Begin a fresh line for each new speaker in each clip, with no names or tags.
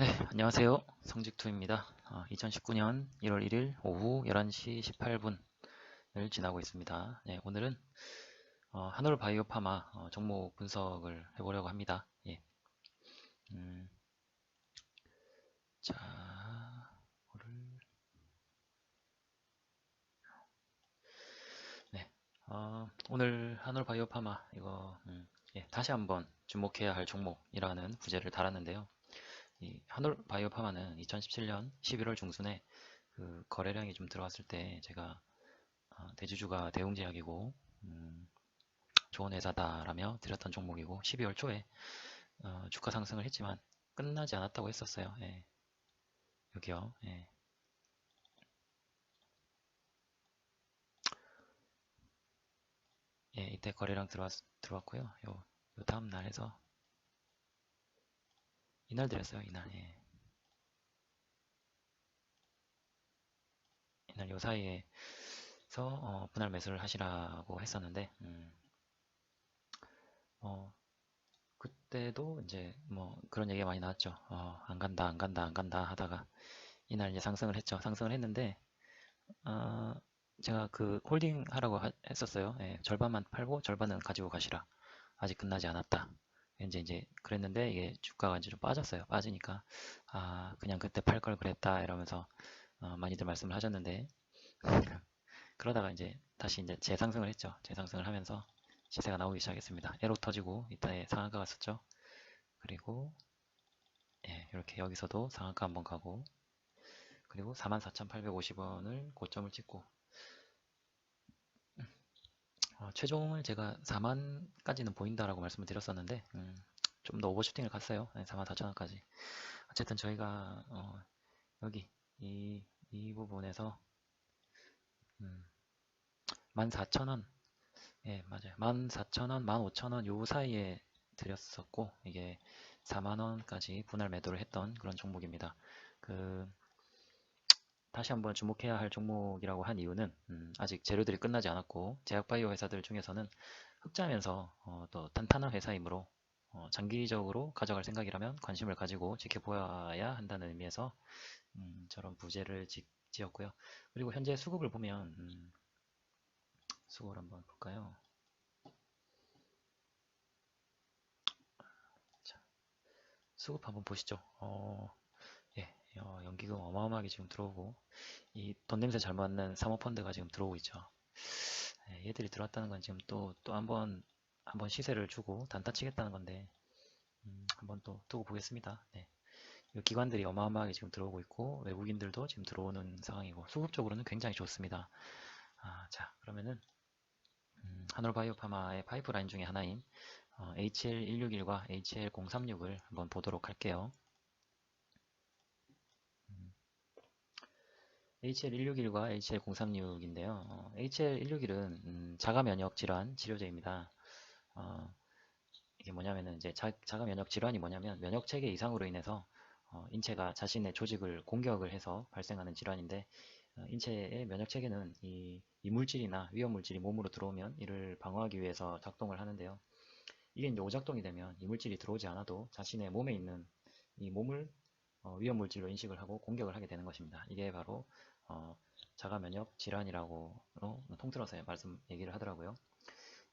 네, 안녕하세요. 성직투입니다. 2019년 1월 1일 오후 11시 18분을 지나고 있습니다. 네, 오늘은 어, 한올 바이오 파마 어, 종목 분석을 해보려고 합니다. 예. 음, 자, 오늘 네, 어, 오늘 한올 바이오 파마 이거 음, 예, 다시 한번 주목해야 할 종목이라는 부제를 달았는데요. 이 한올 바이오 파마는 2017년 11월 중순에 그 거래량이 좀 들어왔을 때 제가 어, 대주주가 대웅제약이고 음, 좋은 회사다라며 드렸던 종목이고 12월 초에 어, 주가 상승을 했지만 끝나지 않았다고 했었어요. 예. 여기요. 예. 예, 이때 거래량 들어왔, 들어왔고요. 요, 요 다음 날 해서 이날 드렸어요. 이날. 예. 이날 요 사이에서 어, 분할 매수를 하시라고 했었는데 음, 어, 그때도 이제 뭐 그런 얘기가 많이 나왔죠. 어, 안 간다, 안 간다, 안 간다 하다가 이날 이제 상승을 했죠. 상승을 했는데 어, 제가 그 홀딩 하라고 하, 했었어요. 예, 절반만 팔고 절반은 가지고 가시라. 아직 끝나지 않았다. 이제 이제 그랬는데 이게 주가가 이제 좀 빠졌어요. 빠지니까 아 그냥 그때 팔 걸 그랬다 이러면서 어, 많이들 말씀을 하셨는데 그러다가 이제 다시 이제 재상승을 했죠. 재상승을 하면서 시세가 나오기 시작했습니다. 에로 터지고 이따에 상한가 갔었죠. 그리고 예, 이렇게 여기서도 상한가 한번 가고 그리고 44,850원을 고점을 찍고 어, 최종을 제가 4만까지는 보인다라고 말씀을 드렸었는데 음, 좀 더 오버슈팅을 갔어요. 네, 4만 4천원까지. 어쨌든 저희가 어, 여기 이, 이 부분에서 음, 14,000원 예 맞아요 14,000원 15,000원 요 사이에 드렸었고 이게 4만원까지 분할 매도를 했던 그런 종목입니다. 그 다시 한번 주목해야 할 종목이라고 한 이유는 음, 아직 재료들이 끝나지 않았고 제약바이오 회사들 중에서는 흑자면서 어, 또 탄탄한 회사이므로 어, 장기적으로 가져갈 생각이라면 관심을 가지고 지켜보아야 한다는 의미에서 음, 저런 부제를 지, 었고요 그리고 현재 수급을 보면 음, 수급을 한번 볼까요? 자, 수급 한번 보시죠. 어, 예, 어, 연기금 어마어마하게 지금 들어오고 이 돈 냄새 잘 맞는 사모펀드가 지금 들어오고 있죠. 예, 얘들이 들어왔다는 건 지금 또 또 한번 한번 시세를 주고 단타 치겠다는 건데 음, 한번 또 두고 보겠습니다. 네. 기관들이 어마어마하게 지금 들어오고 있고 외국인들도 지금 들어오는 상황이고 수급적으로는 굉장히 좋습니다. 아, 자 그러면은 음, 한올바이오파마의 파이프라인 중에 하나인 어, HL161과 HL036을 한번 보도록 할게요. HL161과 HL036인데요. 어, HL161은 음, 자가 면역 질환 치료제입니다. 어, 이게 뭐냐면은 이제 자, 가 면역 질환이 뭐냐면 면역 체계 이상으로 인해서 어, 인체가 자신의 조직을 공격을 해서 발생하는 질환인데 어, 인체의 면역 체계는 이 이물질이나 위험 물질이 몸으로 들어오면 이를 방어하기 위해서 작동을 하는데요. 이게 이제 오작동이 되면 이물질이 들어오지 않아도 자신의 몸에 있는 이 몸을 어, 위험 물질로 인식을 하고 공격을 하게 되는 것입니다. 이게 바로 어, 자가 면역 질환이라고 통틀어서 말씀 얘기를 하더라고요.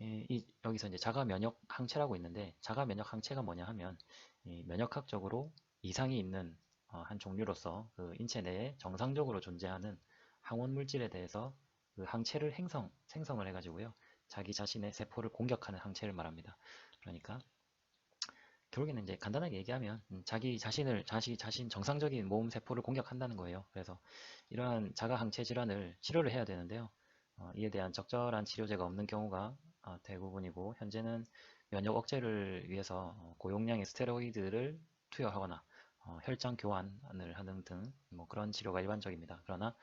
이, 이, 여기서 이제 자가 면역 항체라고 있는데 자가 면역 항체가 뭐냐 하면 면역학적으로 이상이 있는 어, 한 종류로서 그 인체 내에 정상적으로 존재하는 항원 물질에 대해서 그 항체를 행성, 생성을 해가지고요. 자기 자신의 세포를 공격하는 항체를 말합니다. 그러니까 결국에는 이제 간단하게 얘기하면 음, 자기 자신을 자시 자신 정상적인 몸 세포를 공격한다는 거예요. 그래서 이러한 자가 항체 질환을 치료를 해야 되는데요. 어, 이에 대한 적절한 치료제가 없는 경우가 어, 대부분이고 현재는 면역 억제를 위해서 어, 고용량의 스테로이드를 투여하거나 어, 혈장 교환을 하는 등 뭐 그런 치료가 일반적입니다. 그러나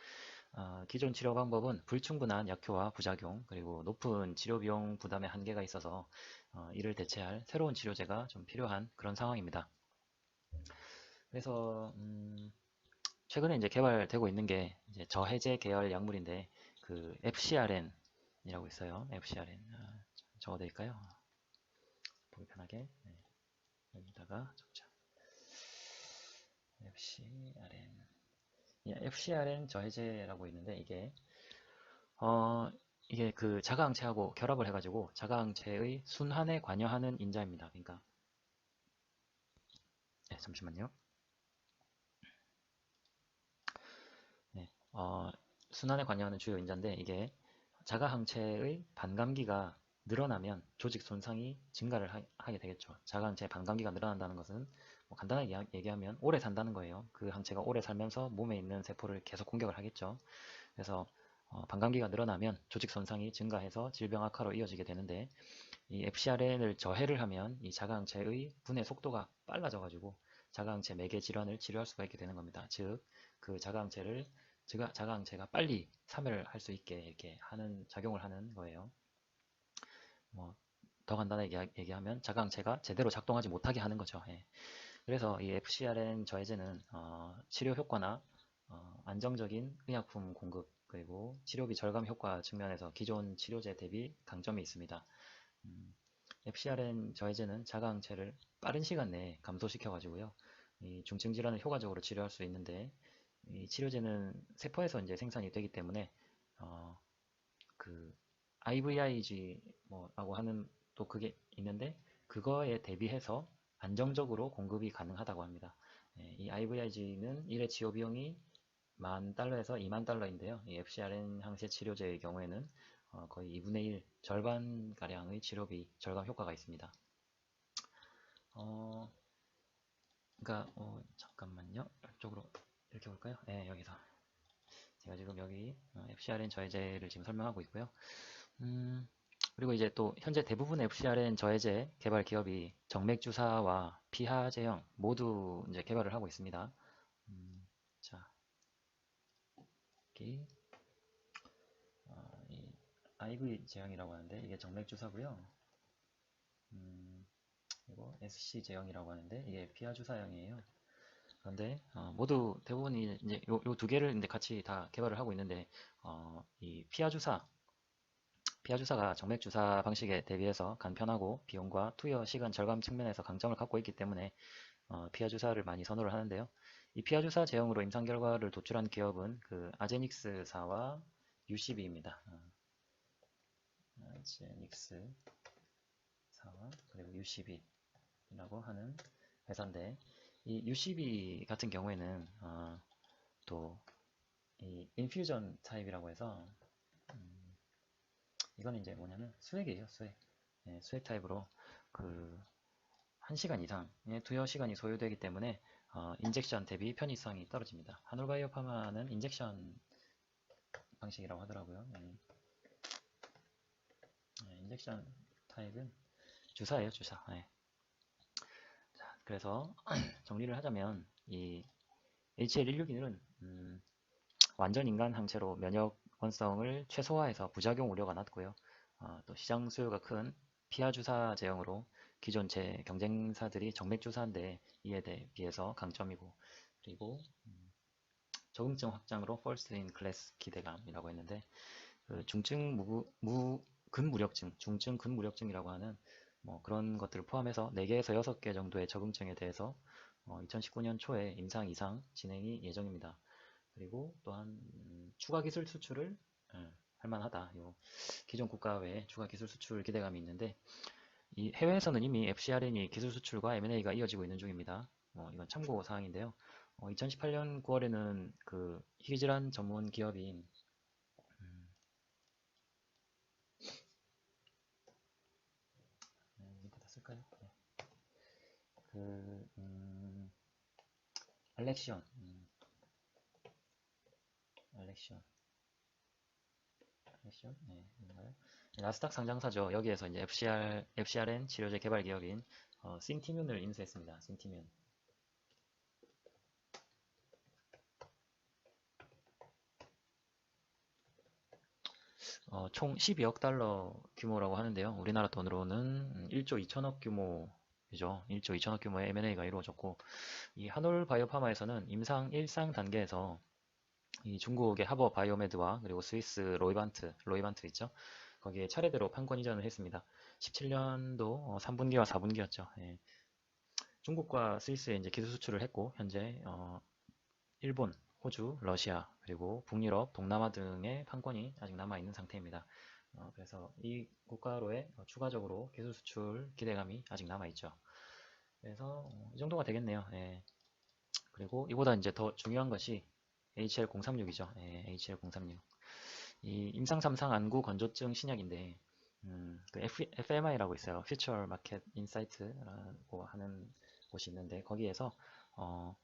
어, 기존 치료 방법은 불충분한 약효와 부작용 그리고 높은 치료 비용 부담의 한계가 있어서 어, 이를 대체할 새로운 치료제가 좀 필요한 그런 상황입니다. 그래서 음, 최근에 이제 개발되고 있는 게 저해제 계열 약물인데 그 FCRN이라고 있어요. FCRN 아, 적어드릴까요? 보기 편하게 네. 여기다가 적자. FCRN 예, FCRN 저해제라고 있는데 이게 어 이게 그 자가항체하고 결합을 해가지고 자가항체의 순환에 관여하는 인자입니다. 그러니까 네, 잠시만요. 네, 어, 순환에 관여하는 주요 인자인데 이게 자가항체의 반감기가 늘어나면 조직 손상이 증가를 하, 게 되겠죠. 자가항체의 반감기가 늘어난다는 것은 뭐 간단하게 얘기하면 오래 산다는 거예요. 그 항체가 오래 살면서 몸에 있는 세포를 계속 공격을 하겠죠. 그래서 어, 반감기가 늘어나면 조직 손상이 증가해서 질병 악화로 이어지게 되는데 이 FcRN을 저해를 하면 이 자가항체의 분해 속도가 빨라져가지고 자가항체 매개 질환을 치료할 수가 있게 되는 겁니다. 즉, 그 자가항체를 자가항체가 빨리 사멸을 할 수 있게 이렇게 하는 작용을 하는 거예요. 뭐 더 간단하게 얘기하면 자가항체가 제대로 작동하지 못하게 하는 거죠. 예. 그래서 이 FcRN 저해제는 어, 치료 효과나 어, 안정적인 의약품 공급 그리고 치료비 절감 효과 측면에서 기존 치료제 대비 강점이 있습니다. 음, FcRN 저해제는 자가항체를 빠른 시간 내에 감소시켜 가지고요. 이 중증 질환을 효과적으로 치료할 수 있는데 이 치료제는 세포에서 이제 생산이 되기 때문에 어, 그 IVIG 뭐라고 하는 또 그게 있는데 그거에 대비해서 안정적으로 공급이 가능하다고 합니다. 예, 이 IVIG는 1회 치료 비용이 만 달러에서 2만 달러인데요. 이 FcRN 항체 치료제의 경우에는 어, 거의 2분의 1 절반 가량의 치료비 절감 효과가 있습니다. 어, 그러니까 어, 잠깐만요. 이쪽으로 이렇게 볼까요? 네, 여기서 제가 지금 여기 어, FcRN 저해제를 지금 설명하고 있고요. 음, 그리고 이제 또 현재 대부분의 FcRN 저해제 개발 기업이 정맥 주사와 피하 제형 모두 이제 개발을 하고 있습니다. 음, 자, 여기 어, 이 IV 제형이라고 하는데 이게 정맥 주사고요. 음, 그리고 SC 제형이라고 하는데 이게 피하 주사형이에요. 그런데 어, 모두 대부분이 이제 요 두 개를 이제 같이 다 개발을 하고 있는데 어, 이 피하 주사 피하 주사가 정맥 주사 방식에 대비해서 간편하고 비용과 투여 시간 절감 측면에서 강점을 갖고 있기 때문에 어, 피하 주사를 많이 선호를 하는데요. 이 피하 주사 제형으로 임상 결과를 도출한 기업은 그 아제닉스사와 UCB입니다. 어, 아제닉스사와 그리고 UCB라고 하는 회사인데 이 UCB 같은 경우에는 어, 또이 인퓨전 타입이라고 해서 음, 이건 이제 뭐냐면 수액이에요 수액 예, 수액 타입으로 그 1시간 이상의 투여 시간이 소요되기 때문에 어, 인젝션 대비 편의성이 떨어집니다 하놀바이오 파마는 인젝션 방식이라고 하더라고요 예. 예, 인젝션 타입은 주사예요 주사 예. 그래서 정리를 하자면 이 HL161은 음, 완전 인간 항체로 면역 원성을 최소화해서 부작용 우려가 낮고요. 어, 또 시장 수요가 큰 피하 주사 제형으로 기존 제 경쟁사들이 정맥 주사인데 이에 비해서 강점이고 그리고 음, 적응증 확장으로 first in class 기대감이라고 했는데 그 중증 무, 무 근무력증, 중증 근무력증이라고 하는 뭐 그런 것들을 포함해서 4개에서 6개 정도의 적응증에 대해서 어 2019년 초에 임상 이상 진행이 예정입니다. 그리고 또한 음 추가 기술 수출을 음 할만하다. 요 기존 국가 외에 추가 기술 수출 기대감이 있는데 이 해외에서는 이미 FCRN이 기술 수출과 M&A가 이어지고 있는 중입니다. 어 이건 참고 사항인데요. 어 2018년 9월에는 그 희귀질환 전문 기업인 쓸까요? 네. 그 음, 알렉시온 음, 알렉시온 알렉시온 네, 뭔가요? 나스닥 상장사죠. 여기에서 이제 FCR, FCRN 치료제 개발 기업인 어, 신티뮴을 인수했습니다. 신티뮴. 어, 총 12억 달러 규모라고 하는데요. 우리나라 돈으로는 1조 2천억 규모이죠. 1조 2천억 규모의 M&A가 이루어졌고 이 한올 바이오파마에서는 임상 1상 단계에서 이 중국의 하버 바이오메드와 그리고 스위스 로이반트, 로이반트 있죠. 거기에 차례대로 판권 이전을 했습니다. 17년도 3분기와 어, 4분기였죠. 예. 중국과 스위스에 이제 기술 수출을 했고 현재 어, 일본, 호주, 러시아, 그리고 북유럽, 동남아 등의 판권이 아직 남아 있는 상태입니다. 어, 그래서 이 국가로의 어, 추가적으로 기술 수출 기대감이 아직 남아 있죠. 그래서 어, 이 정도가 되겠네요. 예. 그리고 이보다 이제 더 중요한 것이 HL036이죠. 예, HL036. 이 임상 3상 안구 건조증 신약인데 음, 그 FMI라고 있어요. Future Market Insight라고 하는 곳이 있는데 거기에서 어,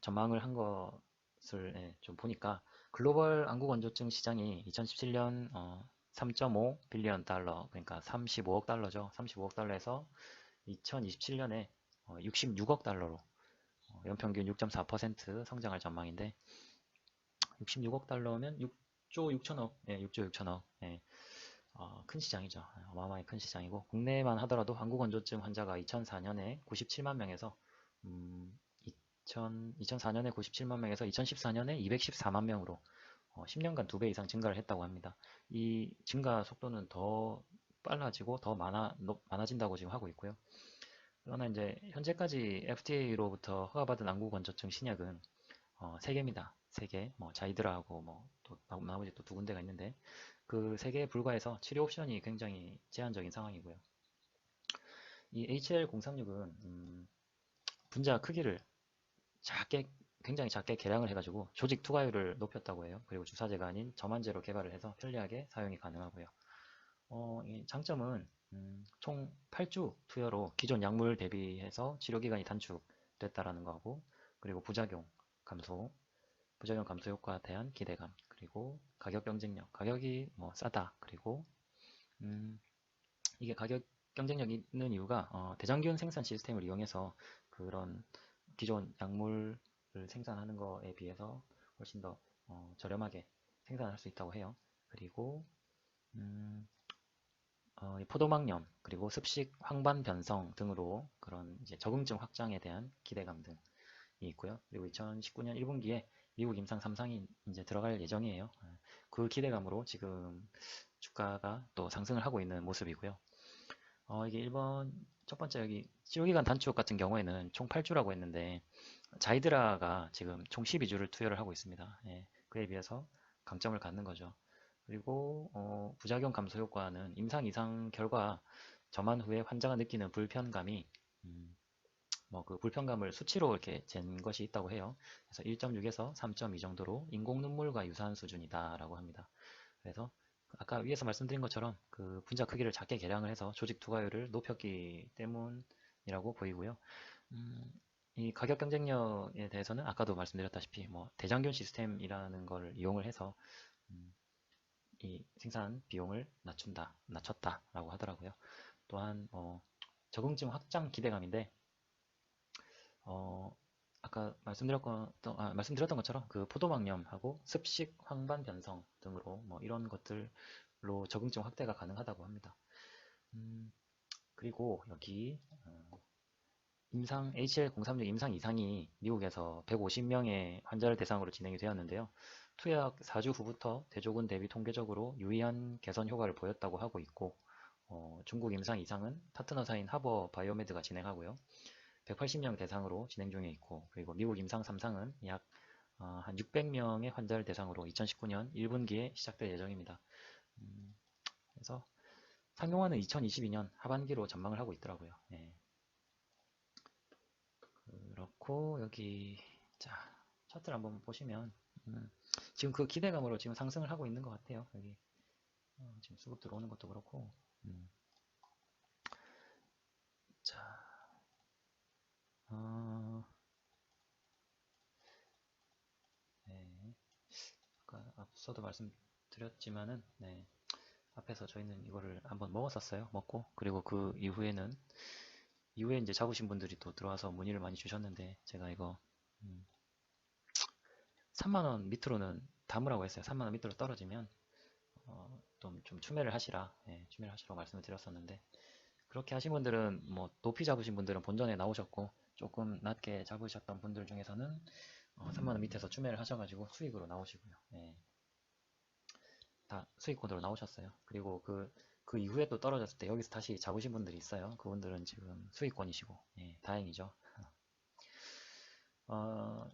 전망을 한 것을 예, 좀 보니까 글로벌 안구 건조증 시장이 2017년 어, 3.5 빌리언 달러 그러니까 35억 달러죠. 35억 달러에서 2027년에 어, 66억 달러로 어, 연평균 6.4% 성장할 전망인데 66억 달러면 6조 6천억, 예, 6조 6천억, 예, 어, 큰 시장이죠. 어마어마하게 큰 시장이고 국내만 하더라도 한국건조증 환자가 2004년에 97만 명에서 음, 2000, 2004년에 97만 명에서 2014년에 214만 명으로 어, 10년간 2배 이상 증가를 했다고 합니다. 이 증가 속도는 더 빨라지고 더 많아, 많아진다고 지금 하고 있고요. 그러나 이제 현재까지 FDA로부터 허가받은 안구건조증 신약은 어, 3개입니다. 3개, 뭐 자이드라하고 뭐 또 나머지 또 두 군데가 있는데 그 3개에 불과해서 치료 옵션이 굉장히 제한적인 상황이고요. 이 HL036은 음, 분자 크기를 작게 굉장히 작게 개량을 해가지고 조직 투과율을 높였다고 해요. 그리고 주사제가 아닌 점환제로 개발을 해서 편리하게 사용이 가능하고요. 어, 장점은 음, 총 8주 투여로 기존 약물 대비해서 치료기간이 단축됐다라는 거고 그리고 부작용 감소, 부작용 감소 효과에 대한 기대감, 그리고 가격 경쟁력, 가격이 뭐 싸다, 그리고 음, 이게 가격 경쟁력이 있는 이유가 어, 대장균 생산 시스템을 이용해서 그런 기존 약물을 생산하는 것에 비해서 훨씬 더 어, 저렴하게 생산할 수 있다고 해요. 그리고 음, 어, 포도막염 그리고 습식 황반 변성 등으로 그런 적응증 확장에 대한 기대감 등이 있고요. 그리고 2019년 1분기에 미국 임상 3상이 이제 들어갈 예정이에요. 그 기대감으로 지금 주가가 또 상승을 하고 있는 모습이고요. 어, 이게 1번 첫 번째 여기 치료기간 단축 같은 경우에는 총 8주라고 했는데 자이드라가 지금 총 12주를 투여를 하고 있습니다. 예, 그에 비해서 강점을 갖는 거죠. 그리고 어, 부작용 감소 효과는 임상 이상 결과 점안 후에 환자가 느끼는 불편감이 음, 뭐 그 불편감을 수치로 이렇게 잰 것이 있다고 해요. 그래서 1.6에서 3.2 정도로 인공 눈물과 유사한 수준이다라고 합니다. 그래서 아까 위에서 말씀드린 것처럼 그 분자 크기를 작게 개량을 해서 조직 투과율을 높였기 때문이라고 보이고요. 음, 이 가격 경쟁력에 대해서는 아까도 말씀드렸다시피 뭐 대장균 시스템이라는 걸 이용을 해서 음, 이 생산 비용을 낮춘다, 낮췄다라고 하더라고요. 또한 어, 적응증 확장 기대감인데 어, 아까 말씀드렸던, 아, 말씀드렸던 것처럼 그 포도막염하고 습식 황반 변성 등으로 뭐 이런 것들로 적응증 확대가 가능하다고 합니다. 음, 그리고 여기 어, 임상 HL036 임상 이상이 미국에서 150명의 환자를 대상으로 진행이 되었는데요. 투약 4주 후부터 대조군 대비 통계적으로 유의한 개선 효과를 보였다고 하고 있고 어, 중국 임상 이상은 파트너사인 하버 바이오메드가 진행하고요. 180명 대상으로 진행 중에 있고 그리고 미국 임상 3상은 약한 어, 600명의 환자를 대상으로 2019년 1분기에 시작될 예정입니다. 음, 그래서 상용화는 2022년 하반기로 전망을 하고 있더라고요. 예. 그렇고 여기 자 차트를 한번 보시면 음, 지금 그 기대감으로 지금 상승을 하고 있는 것 같아요. 여기 어, 지금 수급 들어오는 것도 그렇고 음. 자 어, 네. 아까 앞서도 말씀드렸지만은 네. 앞에서 저희는 이거를 한번 먹었었어요. 먹고 그리고 그 이후에는 이후에 이제 잡으신 분들이 또 들어와서 문의를 많이 주셨는데 제가 이거 음, 3만원 밑으로는 담으라고 했어요. 3만원 밑으로 떨어지면 어, 좀, 좀 추매를 하시라 예, 추매를 하시라고 말씀을 드렸었는데 그렇게 하신 분들은 뭐 높이 잡으신 분들은 본전에 나오셨고 조금 낮게 잡으셨던 분들 중에서는 어, 3만원 밑에서 추매를 하셔가지고 수익으로 나오시고요. 예. 다 수익권으로 나오셨어요. 그리고 그, 그 이후에 또 떨어졌을 때 여기서 다시 잡으신 분들이 있어요. 그분들은 지금 수익권이시고, 예, 다행이죠. 어,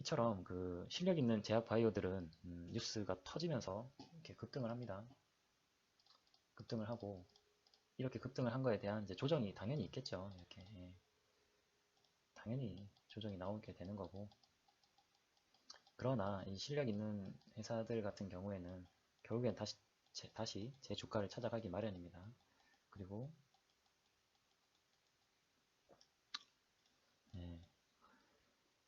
이처럼 그 실력 있는 제약 바이오들은 음, 뉴스가 터지면서 이렇게 급등을 합니다. 급등을 하고 이렇게 급등을 한 거에 대한 이제 조정이 당연히 있겠죠. 이렇게 예. 당연히 조정이 나오게 되는 거고 그러나 이 실력 있는 회사들 같은 경우에는 결국엔 다시 제, 다시 제 주가를 찾아가기 마련입니다. 그리고 예.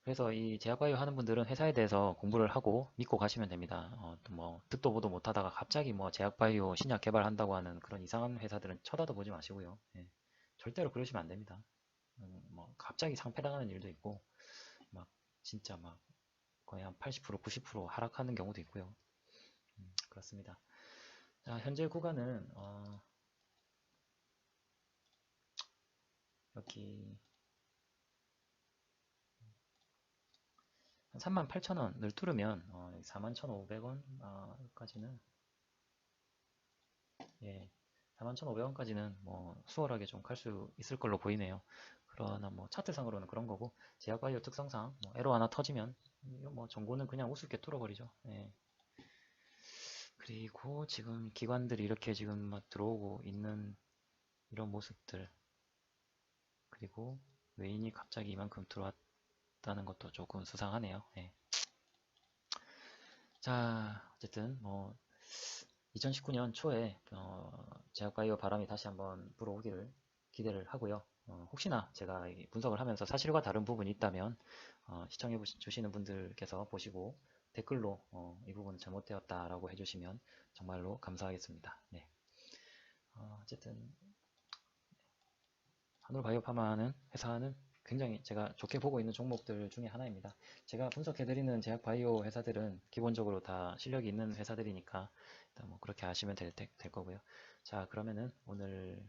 그래서 이 제약바이오 하는 분들은 회사에 대해서 공부를 하고 믿고 가시면 됩니다. 어, 또뭐 듣도 보도 못하다가 갑자기 뭐 제약바이오 신약 개발한다고 하는 그런 이상한 회사들은 쳐다도 보지 마시고요. 예. 절대로 그러시면 안 됩니다. 음, 뭐 갑자기 상패당하는 일도 있고 막 진짜 막 거의 한 80% 90% 하락하는 경우도 있고요. 음, 그렇습니다. 자, 현재 구간은 어, 여기 한 38,000원을 뚫으면 어, 41,500원까지는 예, 41,500원까지는 뭐 수월하게 좀 갈 수 있을 걸로 보이네요. 그러나 뭐 차트상으로는 그런 거고 제약바이오 특성상 뭐 에러 하나 터지면 뭐 정보는 그냥 우습게 뚫어버리죠. 예. 그리고 지금 기관들이 이렇게 지금 막 들어오고 있는 이런 모습들 그리고 외인이 갑자기 이만큼 들어왔다는 것도 조금 수상하네요. 예. 자, 어쨌든 뭐 2019년 초에 어, 제약바이오 바람이 다시 한번 불어오기를 기대를 하고요. 어, 혹시나 제가 이 분석을 하면서 사실과 다른 부분이 있다면 어, 시청해 주시는 분들께서 보시고 댓글로 어, 이 부분 잘못되었다 라고 해주시면 정말로 감사하겠습니다. 네. 어, 어쨌든 한올바이오파마는 회사는 굉장히 제가 좋게 보고 있는 종목들 중에 하나입니다. 제가 분석해드리는 제약바이오 회사들은 기본적으로 다 실력이 있는 회사들이니까 일단 뭐 그렇게 아시면 될, 될 거고요. 자 그러면은 오늘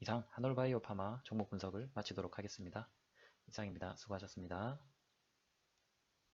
이상 한올바이오파마 종목 분석을 마치도록 하겠습니다. 이상입니다. 수고하셨습니다.